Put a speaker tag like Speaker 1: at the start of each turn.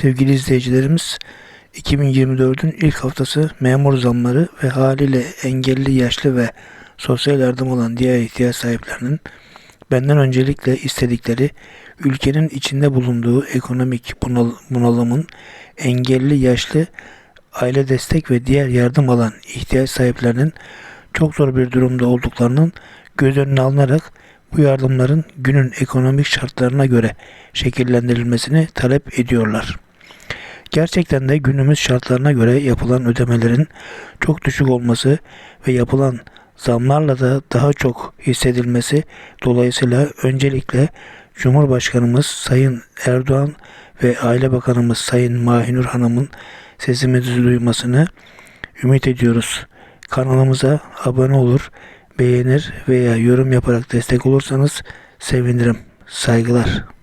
Speaker 1: Sevgili izleyicilerimiz, 2024'ün ilk haftası memur zamları ve haliyle engelli, yaşlı ve sosyal yardım olan diğer ihtiyaç sahiplerinin benden öncelikle istedikleri ülkenin içinde bulunduğu ekonomik bunal- bunalımın engelli, yaşlı, aile destek ve diğer yardım alan ihtiyaç sahiplerinin çok zor bir durumda olduklarının göz önüne alınarak bu yardımların günün ekonomik şartlarına göre şekillendirilmesini talep ediyorlar. Gerçekten de günümüz şartlarına göre yapılan ödemelerin çok düşük olması ve yapılan zamlarla da daha çok hissedilmesi dolayısıyla öncelikle Cumhurbaşkanımız Sayın Erdoğan ve Aile Bakanımız Sayın Mahinur Hanım'ın sesimizi duymasını ümit ediyoruz. Kanalımıza abone olur, beğenir veya yorum yaparak destek olursanız sevinirim. Saygılar.